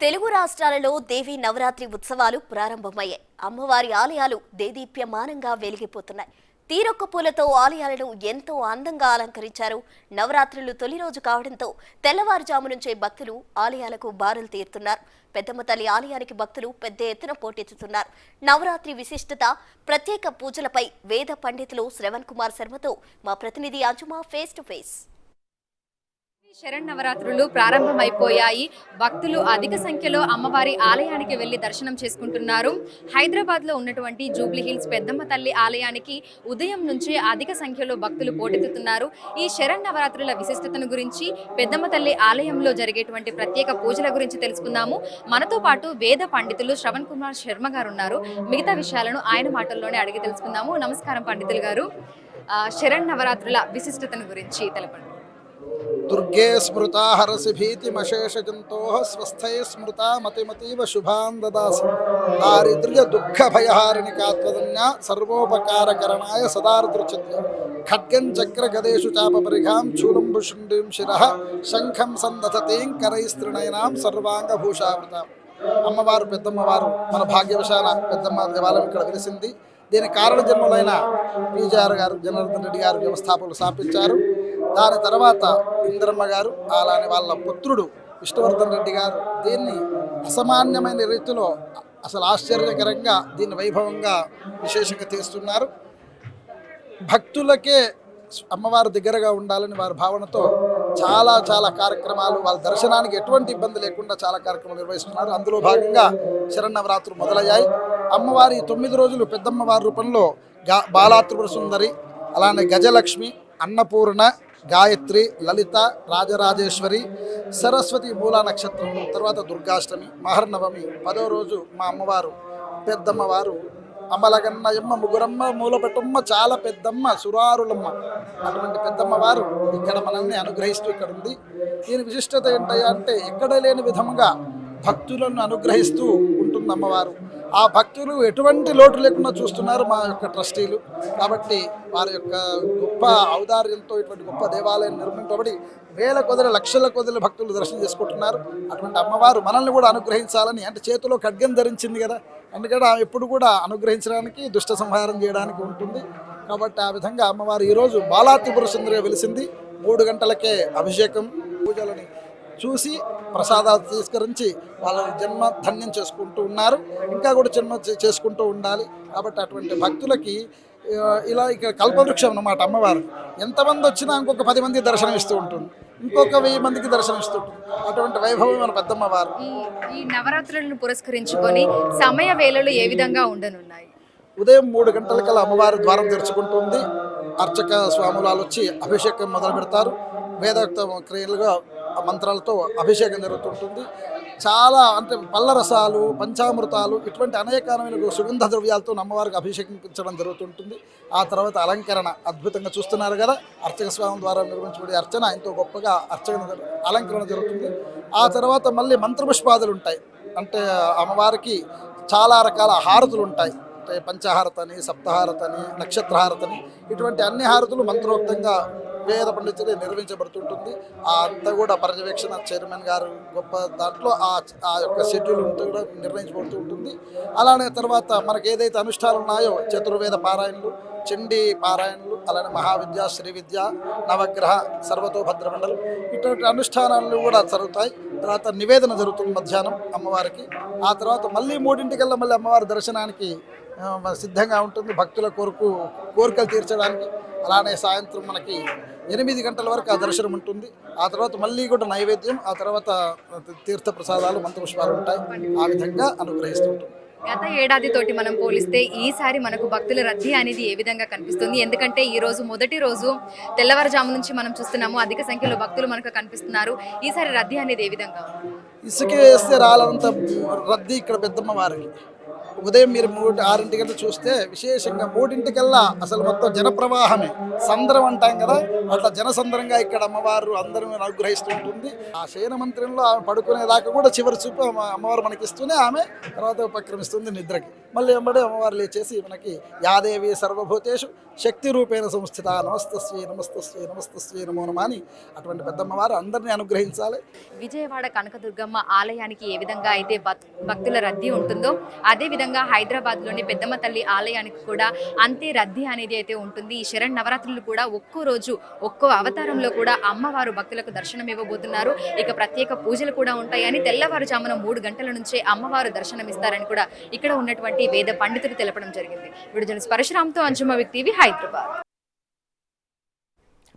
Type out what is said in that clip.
తెలుగు రాష్ట్రాలలో దేవి నవరాత్రి ఉత్సవాలు ప్రారంభమయ్యాయి. అమ్మవారి ఆలయాలు దేదీప్యమానంగా వెలిగిపోతున్నాయి. తీరొక్క పూలతో ఆలయాలను ఎంతో అందంగా అలంకరించారు. నవరాత్రులు తొలి రోజు కావడంతో తెల్లవారుజాము నుంచే భక్తులు ఆలయాలకు బారులు తీరుతున్నారు. పెద్దమ్మ తల్లి ఆలయానికి భక్తులు పెద్ద ఎత్తున పోటెత్తుతున్నారు. నవరాత్రి విశిష్టత ప్రత్యేక పూజలపై వేద పండితులు శ్రవణ్ కుమార్ శర్మతో మా ప్రతినిధి Anjuma face to face Sharan నవరాత్రులు ప్రారంభమైపోయాయి. భక్తులు అధిక సంఖ్యలో అమ్మవారి ఆలయానికి వెళ్ళి దర్శనం చేసుకుంటున్నారు. హైదరాబాద్లో ఉన్నటువంటి జూబ్లీ హిల్స్ పెద్దమ్మ తల్లి ఆలయానికి ఉదయం నుంచి అధిక సంఖ్యలో భక్తులు పోటెత్తుతున్నారు ఈ శరణ్ నవరాత్రుల విశిష్టతను గురించి పెద్దమ్మ తల్లి ఆలయంలో జరిగేటువంటి ప్రత్యేక పూజల గురించి తెలుసుకుందాము. మనతో పాటు వేద పండితులు శ్రవణ్ కుమార్ శర్మ గారు ఉన్నారు మిగతా విషయాలను ఆయన మాటల్లోనే అడిగి తెలుసుకుందాము. నమస్కారం పండితులు గారు. శరణ్ నవరాత్రుల విశిష్టతను గురించి తెలపండి. దుర్గే స్మృతా హరసి భీతిమశేషజంతో స్వస్థై స్మృతా మతిమతీవ శుభాన్ దదాసి దారిద్ర్య దుఃఖ భయహారిణి కాత్వదన్య సర్వోపకారకరణాయ సదార్దృచంద్య ఖడ్గం చక్ర గదేషు చాపపరిఘాం చూలం భుషుండిం శిర శంఖం సందతతీం కరైస్త్రిణైనాం సర్వాంగభూషావృతాం అమ్మవారు పెద్దమ్మవారు మన భాగ్యవశాల పెద్దమ్మ దేవాలయం ఇక్కడ వెలిసింది. దీని కారణ జన్మలైన పీజీఆర్ గారు జనార్దన్ రెడ్డి గారు వ్యవస్థాపకులు స్థాపించారు. దాని తర్వాత ఇంద్రమ్మ గారు అలానే వాళ్ళ పుత్రుడు విష్ణువర్ధన్ రెడ్డి గారు దీన్ని అసామాన్యమైన రీతిలో అసలు ఆశ్చర్యకరంగా దీన్ని వైభవంగా విశేషంగా తీస్తున్నారు. భక్తులకే అమ్మవారు దగ్గరగా ఉండాలని వారి భావనతో చాలా చాలా కార్యక్రమాలు వాళ్ళ దర్శనానికి ఎటువంటి ఇబ్బంది లేకుండా చాలా కార్యక్రమాలు నిర్వహిస్తున్నారు. అందులో భాగంగా శరన్నవరాత్రులు మొదలయ్యాయి. అమ్మవారి తొమ్మిది రోజులు పెద్దమ్మవారి రూపంలో గా బాలాత్రిపుర సుందరి అలానే గజలక్ష్మి అన్నపూర్ణ గాయత్రి లలిత రాజరాజేశ్వరి సరస్వతి మూలా నక్షత్రం తర్వాత దుర్గాష్టమి మహర్నవమి పదో రోజు మా అమ్మవారు పెద్దమ్మవారు అమలగన్నయమ్మ ముగురమ్మ మూలపెట్టమ్మ చాలా పెద్దమ్మ సురారులమ్మ. అటువంటి పెద్దమ్మ వారు ఇక్కడ మనల్ని అనుగ్రహిస్తూ ఇక్కడ ఉంది దీని విశిష్టత ఏంటంటే ఎక్కడ లేని విధముగా భక్తులను అనుగ్రహిస్తూ ఉంటుంది అమ్మవారు ఆ భక్తులు ఎటువంటి లోటు లేకుండా చూస్తున్నారు మా యొక్క ట్రస్టీలు. కాబట్టి వారి యొక్క గొప్ప ఔదార్యంతో ఇటువంటి గొప్ప దేవాలయం నిర్మింపబడి వేల కొదల లక్షల కొదల భక్తులు దర్శనం చేసుకుంటున్నారు. అటువంటి అమ్మవారు మనల్ని కూడా అనుగ్రహించాలని అంటే చేతిలో ఖడ్గం ధరించింది కదా. ఎందుకంటే ఆమె ఎప్పుడు కూడా అనుగ్రహించడానికి దుష్ట సంహారం చేయడానికి ఉంటుంది. కాబట్టి ఆ విధంగా అమ్మవారు ఈరోజు బాలాత్రిపుర సుందరిగా వెలిసింది. మూడు గంటలకే అభిషేకం పూజలని చూసి ప్రసాదాలు తీసుకరించి వాళ్ళ జన్మ ధన్యం చేసుకుంటూ ఉన్నారు. ఇంకా కూడా జన్మ చేసుకుంటూ ఉండాలి. కాబట్టి అటువంటి భక్తులకి ఇలా ఇక్కడ కల్పవృక్షం అన్నమాట అమ్మవారు. ఎంతమంది వచ్చినా ఇంకొక పది మంది దర్శనం ఇస్తూ ఉంటుంది. ఇంకొక వెయ్యి మందికి దర్శనం ఇస్తూ ఉంటుంది. అటువంటి వైభవం మన పెద్దమ్మవారు. ఈ నవరాత్రులను పురస్కరించుకొని సమయ వేళలు ఏ విధంగా ఉండనున్నాయి? ఉదయం మూడు గంటలకల్లా అమ్మవారి ద్వారం తెరుచుకుంటుంది. అర్చక స్వాములాలు వచ్చి అభిషేకం మొదలు పెడతారు వేదోక్త క్రియలుగా మంత్రాలతో అభిషేకం జరుగుతుంటుంది. చాలా అంటే పల్లరసాలు పంచామృతాలు ఇటువంటి అనేకమైన సుగంధ ద్రవ్యాలతో అమ్మవారికి అభిషేకించడం జరుగుతుంటుంది. ఆ తర్వాత అలంకరణ అద్భుతంగా చూస్తున్నారు కదా. అర్చక స్వామి ద్వారా నిర్వహించబడే అర్చన ఎంతో గొప్పగా అర్చన అలంకరణ జరుగుతుంది. ఆ తర్వాత మళ్ళీ మంత్రపుష్పాదులు ఉంటాయి. అంటే అమ్మవారికి చాలా రకాల హారతులు ఉంటాయి. అంటే పంచహారతని సప్తహారతని నక్షత్రహారతని ఇటువంటి అన్ని హారతులు మంత్రోక్తంగా వేద పండితులు నిర్వహించబడుతుంటుంది. ఆ అంతా కూడా పర్యవేక్షణ చైర్మన్ గారు గొప్ప దాంట్లో ఆ ఆ యొక్క షెడ్యూల్ ఉంటూ కూడా నిర్వహించబడుతూ ఉంటుంది. అలానే తర్వాత మనకు ఏదైతే అనుష్ఠానాలు ఉన్నాయో చతుర్వేద పారాయణలు చండీ పారాయణలు అలానే మహావిద్య శ్రీ విద్య నవగ్రహ సర్వతోభద్ర మండలం ఇటువంటి అనుష్ఠానాలు కూడా జరుగుతాయి. తర్వాత నివేదన జరుగుతుంది మధ్యాహ్నం అమ్మవారికి. ఆ తర్వాత మళ్ళీ మూడింటికల్లా మళ్ళీ అమ్మవారి దర్శనానికి సిద్ధంగా ఉంటుంది భక్తుల కొరకు కోరికలు తీర్చడానికి. అలానే సాయంత్రం మనకి ఎనిమిది గంటల వరకు ఆ దర్శనం ఉంటుంది. ఆ తర్వాత మళ్ళీ కూడా నైవేద్యం ఆ తర్వాత తీర్థ ప్రసాదాలు మంత్రపుష్పాలు ఉంటాయి. ఆ విధంగా అనుగ్రహిస్తుంటుంది గత ఏడాది తోటి మనం పోలిస్తే ఈసారి మనకు భక్తుల రద్దీ అనేది ఏ విధంగా కనిపిస్తుంది? ఎందుకంటే ఈ రోజు మొదటి రోజు తెల్లవారుజాము నుంచి మనం చూస్తున్నాము. అధిక సంఖ్యలో భక్తులు మనకు కనిపిస్తున్నారు. ఈసారి రద్దీ అనేది ఏ విధంగా? ఇసుక వేస్తే రాలంత రద్దీ ఇక్కడ పెద్దమ్మ వారికి ఉదయం మీరు మూడు ఆరింటికల్లా చూస్తే విశేషంగా మూడింటికల్లా అసలు మొత్తం జనప్రవాహమే. సందరం అంటాం కదా అట్లా జనసందరంగా ఇక్కడ అమ్మవారు అందరూ అనుగ్రహిస్తూ ఉంటుంది. ఆ శయన మంత్రంలో ఆమె పడుకునేదాకా కూడా చివరి చూపు అమ్మవారు మనకిస్తూనే ఆమె తర్వాత ఉపక్రమిస్తుంది నిద్రకి. మళ్ళీ వెంబడే అమ్మవారు లేచేసి మనకి యాదేవి సర్వభూతేషు శక్తి రూపేణ సంస్థిత నమస్తస్యై నమస్తస్యై నమస్తస్యై నమో నమ అని అటువంటి పెద్దమ్మవారు అందరినీ అనుగ్రహించాలి. విజయవాడ కనకదుర్గమ్మ ఆలయానికి ఏ విధంగా అయితే భక్- భక్తుల రద్దీ ఉంటుందో అదే విధంగా హైదరాబాద్లోని పెద్దమ్మ తల్లి ఆలయానికి కూడా అంతే రద్దీ అనేది అయితే ఉంటుంది. ఈ శరణ్ నవరాత్రులు కూడా ఒక్కో రోజు ఒక్కో అవతారంలో కూడా అమ్మవారు భక్తులకు దర్శనం ఇవ్వబోతున్నారు. ఇక ప్రత్యేక పూజలు కూడా ఉంటాయని తెల్లవారుజామున మూడు గంటల నుంచే అమ్మవారు దర్శనం ఇస్తారని కూడా ఇక్కడ ఉన్నటువంటి వేద పండితులు తెలపడం జరిగింది. విడుదల పరశురామ్తో అంజుమ టీవీ హైదరాబాద్.